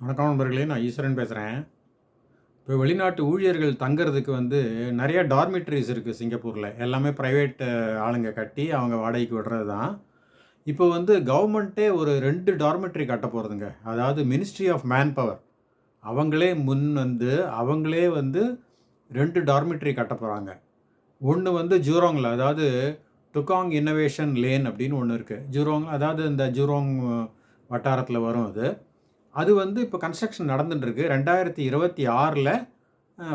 வணக்கம் நண்பர்களே நான் ஈஸ்வரன் பேசுகிறேன் இப்போ வெளிநாட்டு ஊழியர்கள் தங்குறதுக்கு வந்து நிறைய டார்மிட்ரிஸ் இருக்குது சிங்கப்பூரில். எல்லாமே ப்ரைவேட் ஆளுங்க கட்டி அவங்க வாடகைக்கு விடுறது தான் இப்போ வந்து கவர்மெண்ட்டே ஒரு ரெண்டு டார்மெட்ரி கட்ட போகிறதுங்க அதாவது மினிஸ்ட்ரி ஆஃப் மேன் பவர் அவங்களே முன் வந்து அவங்களே வந்து ரெண்டு டார்மெட்ரி கட்ட போகிறாங்க ஒன்று வந்து ஜூரோங்கில் அதாவது டுகாங் இன்னோவேஷன் லேன் அப்படின்னு ஒன்று இருக்குது ஜூரோங் அதாவது இந்த ஜூரோங் வட்டாரத்தில் வரும் அது. அது வந்து இப்போ கன்ஸ்ட்ரக்ஷன் நடந்துட்டுருக்கு. ரெண்டாயிரத்தி இருபத்தி ஆறில்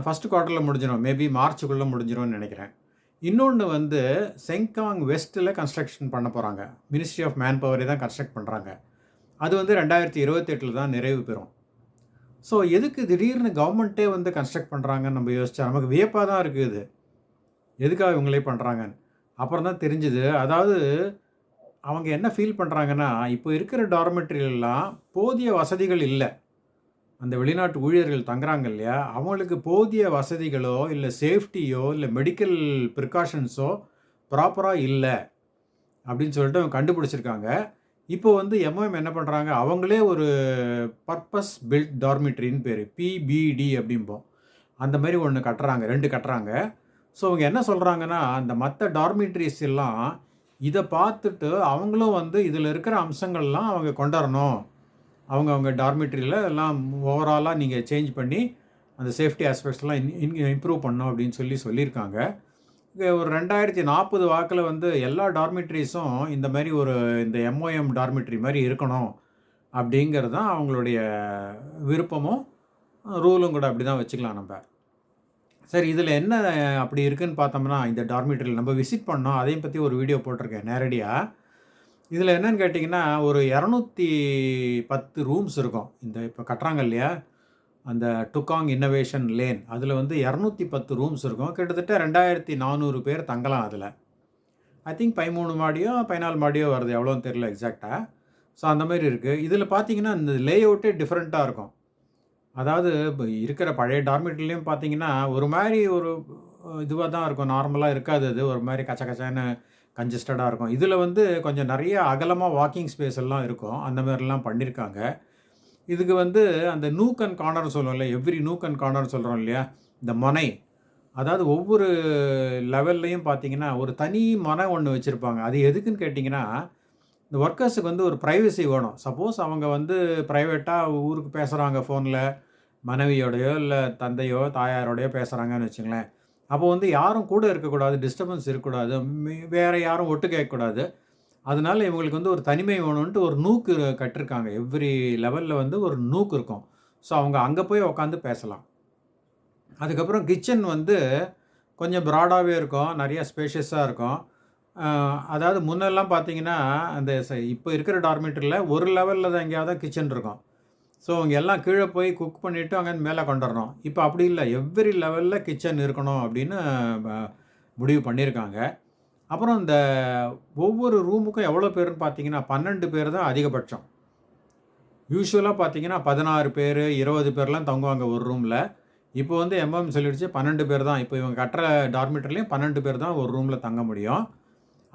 ஃபஸ்ட் குவார்ட்டரில் முடிஞ்சிடும் மேபி மார்ச்சுக்குள்ளே முடிஞ்சிடும்னு நினைக்கிறேன். இன்னொன்று வந்து செங்காங் வெஸ்ட்டில் கன்ஸ்ட்ரக்ஷன் பண்ண போகிறாங்க மினிஸ்ட்ரி ஆஃப் மேன் பவரே தான் கன்ஸ்ட்ரக்ட் பண்ணுறாங்க அது வந்து ரெண்டாயிரத்தி இருபத்தெட்டில் தான் நிறைவு பெறும். ஸோ எதுக்கு திடீர்னு கவர்மெண்ட்டே வந்து கன்ஸ்ட்ரக்ட் பண்ணுறாங்கன்னு நம்ம யோசிச்சா நமக்கு வியப்பாக தான் இருக்குது. இது எதுக்காக இவங்களே பண்ணுறாங்கன்னு அப்புறம் தான் தெரிஞ்சுது. அதாவது அவங்க என்ன ஃபீல் பண்ணுறாங்கன்னா இப்போ இருக்கிற டார்மெட்ரிலாம் போதிய வசதிகள் இல்லை. அந்த வெளிநாட்டு ஊழியர்கள் தங்குறாங்க இல்லையா? அவங்களுக்கு போதிய வசதிகளோ இல்லை சேஃப்டியோ இல்லை மெடிக்கல் ப்ரிகாஷன்ஸோ ப்ராப்பராக இல்லை. அப்படின்னு சொல்லிட்டு அவங்க கண்டுபிடிச்சிருக்காங்க. இப்போ வந்து எம்ஓஎம் என்ன பண்ணுறாங்க அவங்களே ஒரு பர்பஸ் பில்ட் டார்மிட்ரின்னு பேர் பிபிடி அப்படிம்போம். அந்த மாதிரி ஒன்று கட்டுறாங்க. ரெண்டு கட்டுறாங்க. ஸோ அவங்க என்ன சொல்கிறாங்கன்னா அந்த மற்ற டார்மிட்ரிஸ் எல்லாம் இதை பார்த்துட்டு அவங்களும் வந்து இதில் இருக்கிற அம்சங்கள்லாம் அவங்க கொண்டாடணும். அவங்க அவங்க டார்மெட்ரியில் எல்லாம் ஓவராலாக நீங்கள் சேஞ்ச் பண்ணி அந்த சேஃப்டி ஆஸ்பெக்ட்ஸ்லாம் இன் இம்ப்ரூவ் பண்ணணும் அப்படின்னு சொல்லி சொல்லியிருக்காங்க. ஒரு ரெண்டாயிரத்தி நாற்பது வாக்கில் வந்து எல்லா டார்மெட்ரிஸும் இந்த மாதிரி ஒரு இந்த எம்ஓஎம் டார்மெட்ரி மாதிரி இருக்கணும் அப்படிங்கிறது தான் அவங்களுடைய விருப்பமும் ரூலும் கூட அப்படி தான் வச்சுக்கலாம் நம்ம. சரி இதில் என்ன அப்படி இருக்குன்னு பார்த்தோம்னா இந்த டார்மிட்டரியில் நம்ம விசிட் பண்ணோம். அதையும் பற்றி ஒரு வீடியோ போட்டிருக்கேன் நேரடியாக இதில் என்னன்னு கேட்டிங்கன்னா ஒரு இரநூத்தி பத்து ரூம்ஸ் இருக்கும். இந்த இப்போ கட்டுறாங்க இல்லையா? அந்த டுக்காங் இன்னோவேஷன் லேன் அதில் வந்து இரநூத்தி பத்து ரூம்ஸ் இருக்கும். கிட்டத்தட்ட ரெண்டாயிரத்தி நானூறு பேர் தங்கலாம் அதில். ஐ திங்க் பதிமூணு மாடியோ பதினாலு மாடியோ வருது. எவ்வளோன்னு தெரியல எக்ஸாக்டாக ஸோ அந்த மாதிரி இருக்குது இதில் பார்த்தீங்கன்னா இந்த லே அவுட்டே டிஃப்ரெண்ட்டாக இருக்கும். அதாவது இப்போ இருக்கிற பழைய டார்மெட்ரிலையும் பார்த்தீங்கன்னா ஒரு மாதிரி ஒரு இதுவாக தான் இருக்கும். நார்மலாக இருக்காது அது. ஒரு மாதிரி கச்ச கச்சான்னு கன்ஜஸ்டடாக இருக்கும். இதில் வந்து கொஞ்சம் நிறைய அகலமாக வாக்கிங் ஸ்பேஸ் எல்லாம் இருக்கும். அந்த மாதிரிலாம் பண்ணியிருக்காங்க இதுக்கு வந்து அந்த நூக் அண்ட் கார்னர் சொல்லுவோம்ல எவ்ரி நூக் அண்ட் கார்னர் சொல்கிறோம் இல்லையா? இந்த மனை. அதாவது ஒவ்வொரு லெவல்லையும் பார்த்தீங்கன்னா ஒரு தனி மனை ஒன்று வச்சுருப்பாங்க. அது எதுக்குன்னு கேட்டிங்கன்னா இந்த ஒர்க்கர்ஸுக்கு வந்து ஒரு ப்ரைவசி வேணும். சப்போஸ் அவங்க வந்து ப்ரைவேட்டாக ஊருக்கு பேசுகிறாங்க ஃபோனில் மனைவியோடையோ இல்லை தந்தையோ தாயாரோடையோ பேசுகிறாங்கன்னு வச்சுங்களேன். அப்போ வந்து யாரும் கூட இருக்கக்கூடாது டிஸ்டர்பன்ஸ் இருக்கக்கூடாது வேறு யாரும் ஒட்டு கேட்கக்கூடாது. அதனால இவங்களுக்கு வந்து ஒரு தனிமை வேணும்ன்ட்டு ஒரு நூக்கு கட்டிருக்காங்க. எவ்ரி லெவலில் வந்து ஒரு நூக்கு இருக்கும். ஸோ அவங்க அங்கே போய் உட்காந்து பேசலாம். அதுக்கப்புறம் கிச்சன் வந்து கொஞ்சம் ப்ராடாகவே இருக்கும். நிறையா ஸ்பேஷியஸாக இருக்கும். அதாவது முன்னெல்லாம் பார்த்தீங்கன்னா அந்த இப்போ இருக்கிற டார்மேட்டரியில் ஒரு லெவலில் தான் எங்கேயாவது கிச்சன் இருக்கும். ஸோ அவங்க எல்லாம் கீழே போய் குக் பண்ணிவிட்டு அங்கே மேலே கொண்டுறணும். இப்போ அப்படி இல்லை. எவ்ரி லெவலில் கிச்சன் இருக்கணும் அப்படின்னு முடிவு பண்ணியிருக்காங்க. அப்புறம் இந்த ஒவ்வொரு ரூமுக்கும் எவ்வளோ பேருன்னு பார்த்தீங்கன்னா பன்னெண்டு பேர் தான் அதிகபட்சம். யூஸ்வலாக பார்த்தீங்கன்னா பதினாறு பேர் இருபது பேர்லாம் தங்குவாங்க ஒரு ரூமில் இப்போ வந்து எம்எம் சொல்லிடுச்சு பன்னெண்டு பேர் தான். இப்போ இவங்க கட்டுற டார்மிட்டர்லேயும் பன்னெண்டு பேர் தான் ஒரு ரூமில் தங்க முடியும்.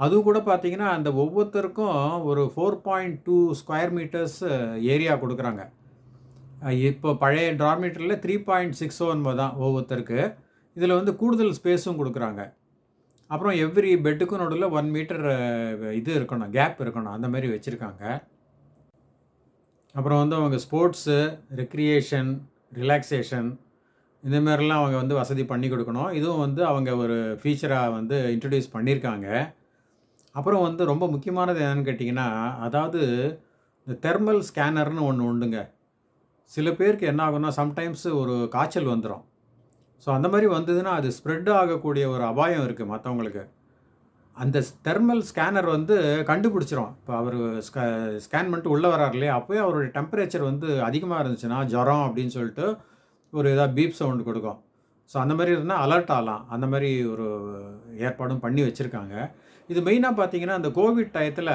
அதுவும் கூட பார்த்தீங்கன்னா அந்த ஒவ்வொருத்தருக்கும் ஒரு four point two square metres area கொடுக்குறாங்க. இப்போ பழைய டார்மீட்டரில் த்ரீ பாயிண்ட் சிக்ஸ் ஒன்பது தான் ஒவ்வொருத்தருக்கு. இதில் வந்து கூடுதல் ஸ்பேஸும் கொடுக்குறாங்க. அப்புறம் எவ்ரி பெட்டுக்கும் நடுவில் ஒன் மீட்டர் இது இருக்கணும் கேப் இருக்கணும் அந்த மாதிரி வச்சுருக்காங்க. அப்புறம் வந்து அவங்க ஸ்போர்ட்ஸு ரெக்ரியேஷன் ரிலாக்ஸேஷன் இந்த மாதிரிலாம் அவங்க வந்து வசதி பண்ணி கொடுக்கணும். இதுவும் வந்து அவங்க ஒரு ஃபீச்சராக வந்து இன்ட்ரடியூஸ் பண்ணியிருக்காங்க. அப்புறம் வந்து ரொம்ப முக்கியமானது என்னென்னு கேட்டிங்கன்னா அதாவது இந்த தெர்மல் ஸ்கேனர்னு ஒன்று உண்டுங்க. சில பேருக்கு என்ன ஆகும்னா சம்டைம்ஸ் ஒரு காய்ச்சல் வந்துடும் ஸோ அந்த மாதிரி வந்ததுன்னா அது ஸ்ப்ரெட் ஆகக்கூடிய ஒரு அபாயம் இருக்குது மற்றவங்களுக்கு அந்த தெர்மல் ஸ்கேனர் வந்து கண்டுபிடிச்சிரும். இப்போ அவர் ஸ்கேன் பண்ணிட்டு உள்ளே வரார் இல்லையா? அப்போயே அவருடைய டெம்பரேச்சர் வந்து அதிகமாக இருந்துச்சுன்னா ஜுரம் அப்படின்னு சொல்லிட்டு ஒரு ஏதாவது பீப் சவுண்டு கொடுக்கும். ஸோ அந்த மாதிரி இருந்தால் அலர்ட் ஆகலாம். அந்த மாதிரி ஒரு ஏற்பாடும் பண்ணி வச்சுருக்காங்க. இது மெயினாக பார்த்தீங்கன்னா அந்த கோவிட் டயத்தில்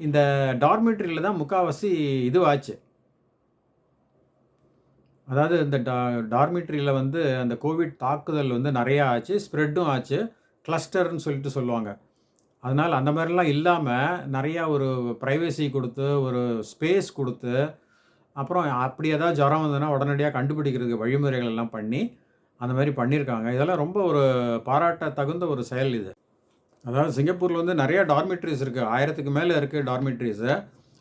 இந்த டார்மெட்ரியில் தான் முக்கால்வாசி இதுவாச்சு. அதாவது இந்த டா டார்மிட்ரியில் வந்து அந்த கோவிட் தாக்குதல் வந்து நிறையா ஆச்சு ஸ்ப்ரெட்டும் ஆச்சு கிளஸ்டர்னு சொல்லிட்டு சொல்லுவாங்க. அதனால் அந்த மாதிரிலாம் இல்லாமல் நிறையா ஒரு ப்ரைவசி கொடுத்து ஒரு ஸ்பேஸ் கொடுத்து அப்புறம் அப்படி ஏதாவது ஜுரம் வந்ததுன்னா உடனடியாக கண்டுபிடிக்கிறதுக்கு வழிமுறைகள் எல்லாம் பண்ணி அந்த மாதிரி பண்ணியிருக்காங்க. இதெல்லாம் ரொம்ப ஒரு பாராட்ட தகுந்த ஒரு செயல் இது. அதாவது சிங்கப்பூரில் வந்து நிறைய டார்மிட்ரிஸ் இருக்குது ஆயிரத்துக்கு மேலே இருக்குது டார்மிட்ரிஸு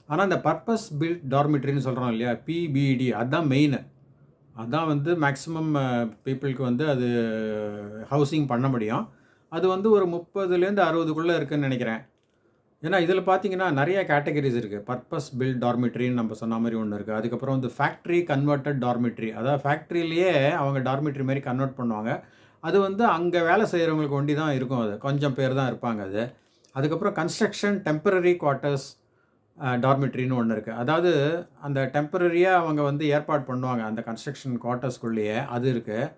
ஆனால் இந்த பர்பஸ் பில்ட் டார்மிட்ரின்னு சொல்கிறோம் இல்லையா? பிபிடி அதுதான் மெயின் அதுதான் வந்து மேக்ஸிமம் பீப்புளுக்கு வந்து அது ஹவுசிங் பண்ண முடியும். அது வந்து ஒரு முப்பதுலேருந்து அறுபதுக்குள்ளே இருக்குதுன்னு நினைக்கிறேன். ஏன்னா இதில் பார்த்தீங்கன்னா நிறைய கேட்டகரிஸ் இருக்குது பர்பஸ் பில்ட் டார்மிட்ரின்னு நம்ம சொன்ன மாதிரி ஒன்று இருக்குது அதுக்கப்புறம் வந்து ஃபேக்ட்ரி கன்வெர்ட்டட் டார்மிட்ரி அதாவது ஃபேக்ட்ரியிலேயே அவங்க டார்மிட்ரி மாதிரி கன்வெர்ட் பண்ணுவாங்க. அது வந்து அங்கே வேலை செய்கிறவங்களுக்கு ஒண்டி தான் இருக்கும் அது. கொஞ்சம் பேர் தான் இருப்பாங்க அது. அதுக்கப்புறம் கன்ஸ்ட்ரக்ஷன் டெம்பரரி குவார்ட்டர்ஸ் டார்மிட்ரின்னு ஒன்று இருக்குது அதாவது அந்த டெம்பரரியாக அவங்க வந்து ஏற்பாடு பண்ணுவாங்க. அந்த கன்ஸ்ட்ரக்ஷன் குவார்ட்டர்ஸ்குள்ளேயே அது இருக்குது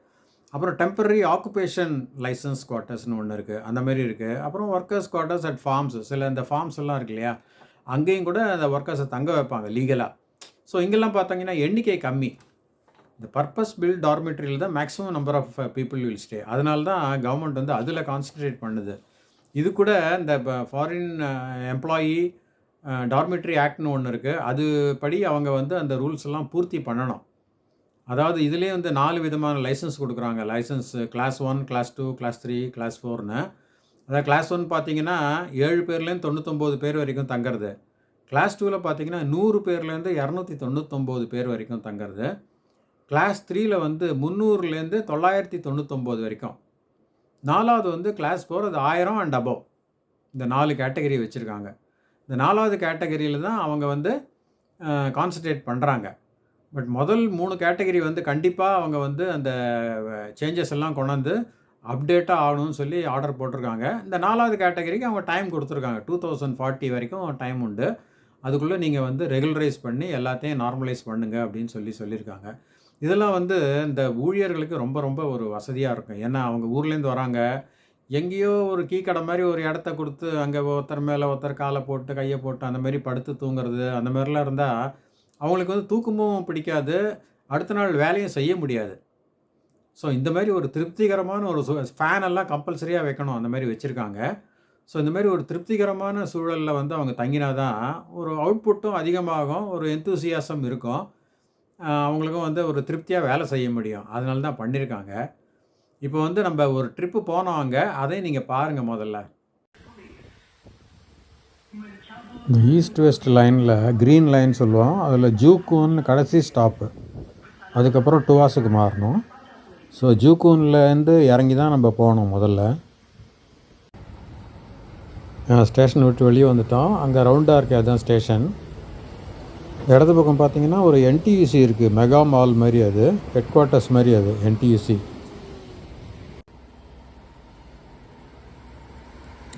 அப்புறம் டெம்பரரி ஆக்குபேஷன் லைசன்ஸ் குவார்ட்டர்ஸ்னு ஒன்று இருக்குது அந்த மாதிரி இருக்குது அப்புறம் ஒர்க்கர்ஸ் குவார்ட்டர்ஸ் அட் ஃபார்ம்ஸ் சில இந்த ஃபார்ம்ஸ் எல்லாம் இருக்கு இல்லையா? அங்கேயும் கூட அந்த ஒர்க்கர்ஸை தங்க வைப்பாங்க லீகலாக ஸோ இங்கெல்லாம் பார்த்தீங்கன்னா எண்ணிக்கை கம்மி. இந்த பர்பஸ் பில் டார்மெட்ரியில் தான் maximum number of people will stay அதனால தான் கவர்மெண்ட் வந்து அதில் கான்சன்ட்ரேட் பண்ணுது. இது கூட இந்த ஃபாரின் எம்ப்ளாயி டார்மெட்ரி ஆக்ட்னு ஒன்று இருக்குது அது படி அவங்க வந்து அந்த ரூல்ஸ் எல்லாம் பூர்த்தி பண்ணணும். அதாவது இதுலேயே வந்து நாலு விதமான லைசன்ஸ் கொடுக்குறாங்க. Licence class one class two class three class ஃபோர்னு அதாவது கிளாஸ் ஒன் பார்த்தீங்கன்னா ஏழு பேர்லேருந்து தொண்ணூத்தொம்பது பேர் வரைக்கும் தங்குறது. கிளாஸ் டூவில் பார்த்தீங்கன்னா நூறு பேர்லேருந்து இரநூத்தி தொண்ணூத்தொம்பது பேர் வரைக்கும் தங்குறது. கிளாஸ் த்ரீயில் வந்து முந்நூறுலேருந்து தொள்ளாயிரத்தி தொண்ணூத்தொம்போது வரைக்கும். நாலாவது வந்து கிளாஸ் ஃபோர் அது ஆயிரம் அண்ட் அபவ் இந்த நாலு கேட்டகரி வச்சுருக்காங்க. இந்த நாலாவது கேட்டகரியில் தான் அவங்க வந்து கான்சன்ட்ரேட் பண்ணுறாங்க பட் முதல் மூணு கேட்டகரி வந்து கண்டிப்பாக அவங்க வந்து அந்த சேஞ்சஸ் எல்லாம் கொண்டாந்து அப்டேட்டாக ஆகணும்னு சொல்லி ஆர்டர் போட்டிருக்காங்க. இந்த நாலாவது கேட்டகரிக்கு அவங்க டைம் கொடுத்துருக்காங்க. டூ தௌசண்ட் ஃபார்ட்டி வரைக்கும் டைம் உண்டு. அதுக்குள்ளே நீங்கள் வந்து ரெகுலரைஸ் பண்ணி எல்லாத்தையும் நார்மலைஸ் பண்ணுங்கள் அப்படின்னு சொல்லி சொல்லியிருக்காங்க. இதெல்லாம் வந்து இந்த ஊழியர்களுக்கு ரொம்ப ரொம்ப ஒரு வசதியாக இருக்கும். ஏன்னா அவங்க ஊர்லேருந்து வராங்க. எங்கேயோ ஒரு கீ கடை மாதிரி ஒரு இடத்த கொடுத்து அங்கே ஒருத்தர் மேலே ஒருத்தர் காலை போட்டு கையை போட்டு அந்த மாதிரி படுத்து தூங்குறது அந்த மாதிரிலாம் இருந்தால் அவங்களுக்கு வந்து தூக்கமும் பிடிக்காது. அடுத்த நாள் வேலையும் செய்ய முடியாது. ஸோ இந்த மாதிரி ஒரு திருப்திகரமான ஒரு சூ ஃபேன் எல்லாம் கம்பல்சரியாக வைக்கணும். அந்த மாதிரி வச்சுருக்காங்க. ஸோ இந்த மாதிரி ஒரு திருப்திகரமான சூழலில் வந்து அவங்க தங்கினா தான் ஒரு அவுட்புட்டும் அதிகமாகும். ஒரு எந்தூசியாசம் இருக்கும். அவங்களுக்கும் வந்து ஒரு திருப்தியாக வேலை செய்ய முடியும். அதனால தான் பண்ணியிருக்காங்க இப்போ வந்து நம்ம ஒரு ட்ரிப்பு போனோம் அங்கே. அதையும் நீங்கள் பாருங்கள் முதல்ல. இந்த ஈஸ்ட் வெஸ்ட் லைனில் க்ரீன் லைன் சொல்லுவோம். அதில் ஜூக்கூன்னு கடைசி ஸ்டாப்பு அதுக்கப்புறம் டுவாஸுக்கு மாறணும். ஸோ ஜூக்கூன்லேருந்து இறங்கி தான் நம்ம போகணும் முதல்ல. ஸ்டேஷன் விட்டு வெளியே வந்துட்டோம். அங்கே ரவுண்டாக இருக்கே அதுதான் ஸ்டேஷன். இடது பக்கம் பார்த்தீங்கன்னா ஒரு என்டியூசி இருக்குது மெகா மால் மாதிரி அது. ஹெட் குவார்ட்டர்ஸ் மாதிரி அது என்டியூசி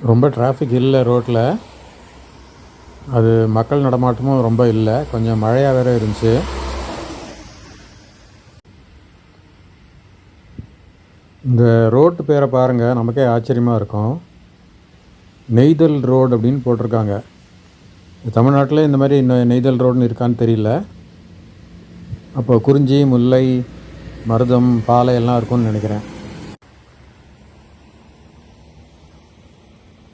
ரொம்ப டிராஃபிக் இல்லை ரோட்டில் அது மக்கள் நடமாட்டமும் ரொம்ப இல்லை. கொஞ்சம் மழையாக வேறு இருந்துச்சு. இந்த ரோட்டு பேரை பாருங்கள் நமக்கே ஆச்சரியமாக இருக்கும். நெய்தல் ரோடு அப்படின்னு போட்டிருக்காங்க. தமிழ்நாட்டில் இந்த மாதிரி இன்னும் நெய்தல் ரோடுன்னு இருக்கான்னு தெரியல. அப்போ குறிஞ்சி முல்லை மருதம் பாலை எல்லாம் இருக்கும்னு நினைக்கிறேன்.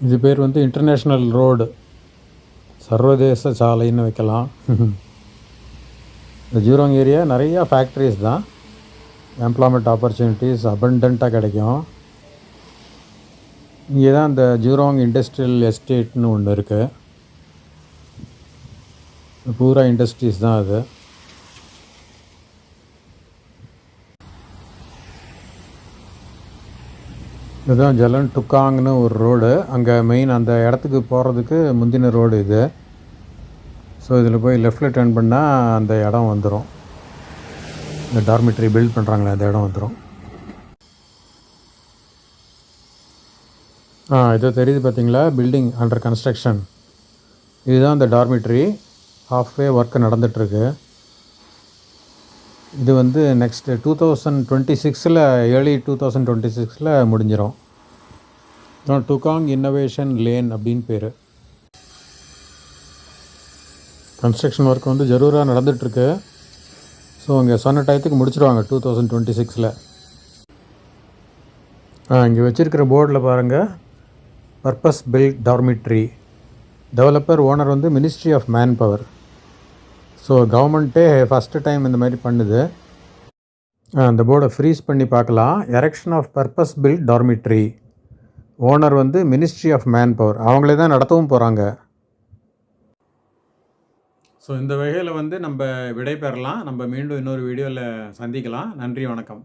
இது பேர் வந்து இன்டர்நேஷ்னல் ரோடு சர்வதேச சாலைன்னு வைக்கலாம். இந்த ஜூரோங் ஏரியா நிறையா ஃபேக்ட்ரிஸ் தான். எம்ப்ளாய்மெண்ட் ஆப்பர்ச்சுனிட்டிஸ் அபண்டண்ட்டாக கிடைக்கும். இங்கே தான் இந்த ஜூரோங் இண்டஸ்ட்ரியல் எஸ்டேட்னு ஒன்று இருக்குது பூரா இண்டஸ்ட்ரீஸ் தான் அது. இதுதான் ஜலன் டுக்காங்னு ஒரு ரோடு. அங்கே மெயின் அந்த இடத்துக்கு போகிறதுக்கு முந்தின ரோடு இது. ஸோ இதில் போய் லெஃப்டில் டர்ன் பண்ணால் அந்த இடம் வந்துடும் இந்த டார்மெட்ரி பில்ட் பண்ணுறாங்களே அந்த இடம் வந்துடும் ஆ இதோ தெரியுது பார்த்தீங்களா பில்டிங் அண்டர் கன்ஸ்ட்ரக்ஷன் இதுதான் இந்த டார்மெட்ரி ஹாஃப்வே ஒர்க்கு நடந்துகிட்ருக்கு இது வந்து நெக்ஸ்ட்டு டூ தௌசண்ட் டுவெண்ட்டி சிக்ஸில் ஏர்லி டூ தௌசண்ட் டுவெண்ட்டி சிக்ஸில் முடிஞ்சிடும் டுகாங் இன்னோவேஷன் லேன் அப்படின்னு பேர். கன்ஸ்ட்ரக்ஷன் ஒர்க் வந்து ஜரூராக நடந்துகிட்ருக்கு ஸோ இங்கே சொன்ன டயத்துக்கு முடிச்சிடுவாங்க டூ தௌசண்ட் டுவெண்ட்டி சிக்ஸில் ஆ இங்கே வச்சுருக்கிற போர்டில் பாருங்கள் purpose built dormitory developer owner வந்து ministry of manpower so கவர்மெண்ட்டே ஃபஸ்ட்டு டைம் இந்த மாதிரி பண்ணுது. அந்த போர்டை ஃப்ரீஸ் பண்ணி பார்க்கலாம். Erection of purpose built dormitory owner வந்து மினிஸ்ட்ரி ஆஃப் மேன் பவர் அவங்களே தான் நடத்தவும் போகிறாங்க ஸோ இந்த வகையில் வந்து நம்ம விடை பெறலாம் நம்ம மீண்டும் இன்னொரு வீடியோவில் சந்திக்கலாம். நன்றி வணக்கம்.